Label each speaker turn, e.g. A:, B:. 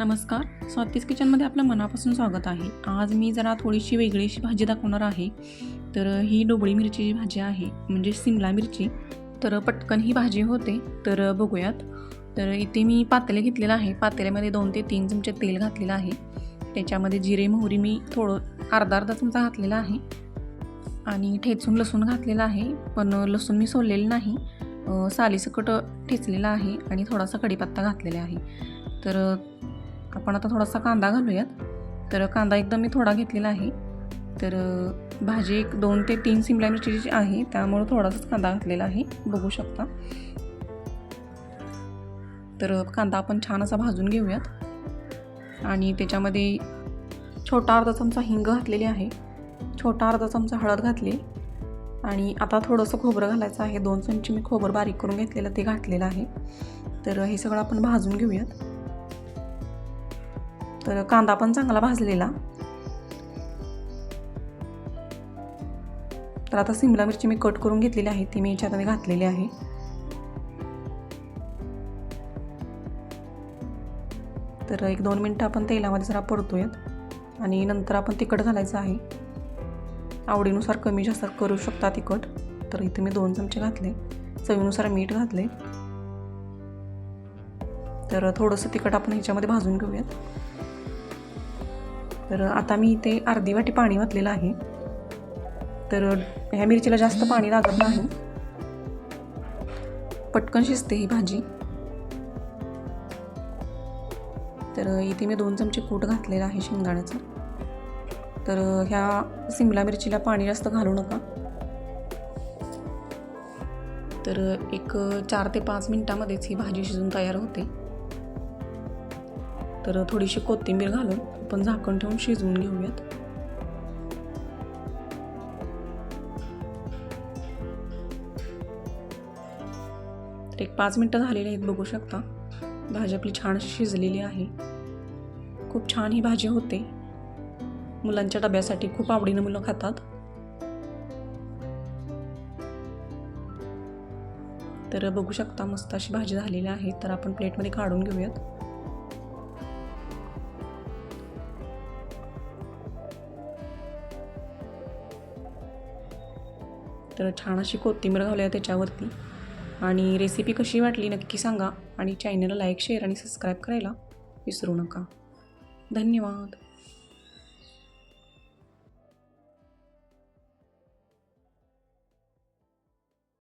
A: नमस्कार. स्वातीस किचनमध्ये आपलं मनापासून स्वागत आहे. आज मी जरा थोडीशी वेगळीशी भाजी दाखवणार आहे. तर ही डोबळी मिरचीची भाजी आहे म्हणजे सिमला मिरची तर पटकन ही भाजी होते. तर बघूयात. तर इथे मी पातेले घेतलेलं आहे. पातेल्यामध्ये दोन ते तीन चमचे तेल घातलेलं आहे. त्याच्यामध्ये जिरे मोहरी मी थोडं अर्धा अर्धा चमचा घातलेला आहे. आणि ठेचून लसूण घातलेला आहे. पण लसूण मी सोललेलं नाही. सालीसकट ठेचलेला आहे आणि थोडासा कढीपत्ता घातलेला आहे. तर आपण आता थोडासा कांदा घालूयात. तर कांदा एकदम मी थोडा घेतलेला आहे. तर भाजी एक दोन ते तीन सिमला मिरचीची आहे त्यामुळं थोडासाच कांदा घातलेला आहे. बघू शकता. तर कांदा आपण छान असा भाजून घेऊयात. आणि त्याच्यामध्ये छोटा अर्धा चमचा हिंग घातलेली आहे. छोटा अर्धा चमचा हळद घातली. आणि आता थोडंसं खोबरं घालायचं आहे. दोन चमचे मी खोबरं बारीक करून घेतलेलं ते घातलेलं आहे. तर हे सगळं आपण भाजून घेऊयात. तर कांदा पण चांगला भाजलेला. तर आता सिमला मिरची मी कट करून घेतलेली आहे ती मी याच्यात घातलेली आहे. तर एक दोन मिनटं आपण तेलामध्ये जरा परतूयात आणि नंतर आपण तिखट घालायचं आहे. आवडीनुसार कमी जास्त करू शकता तिखट. तर इथे मी दोन चमचे घातले. चवीनुसार मीठ घातले. तर थोडंसं तिखट आपण ह्याच्यामध्ये भाजून घेऊयात. तर आता मी इथे अर्धी वाटी पाणी घातलेलं आहे. तर ह्या मिरचीला जास्त पाणी लागत नाही. पटकन शिजते ही भाजी. तर इथे मी दोन चमचे कूट घातलेला आहे शेंगदाण्याचं. तर ह्या सिमला मिरचीला पाणी जास्त घालू नका. तर एक चार ते पाच मिनटामध्येच ही भाजी शिजून तयार होते. तर थोडीशी कोथिंबीर घालून आपण झाकण ठेवून शिजवून घेऊयात. तर एक पाच मिनटं झालेली आहेत बघू शकता. भाजी आपली छान शिजलेली आहे. खूप छान ही भाजी होते. मुलांच्या डब्यासाठी खूप आवडीनं मुलं खातात. तर बघू शकता मस्त अशी भाजी झालेली आहे. तर आपण प्लेटमध्ये काढून घेऊयात. तर छान अशी कोथिंबीर घालूया त्याच्यावरती. आणि रेसिपी कशी वाटली नक्की सांगा. आणि चॅनलला लाईक शेअर आणि सबस्क्राईब करायला विसरू नका. धन्यवाद.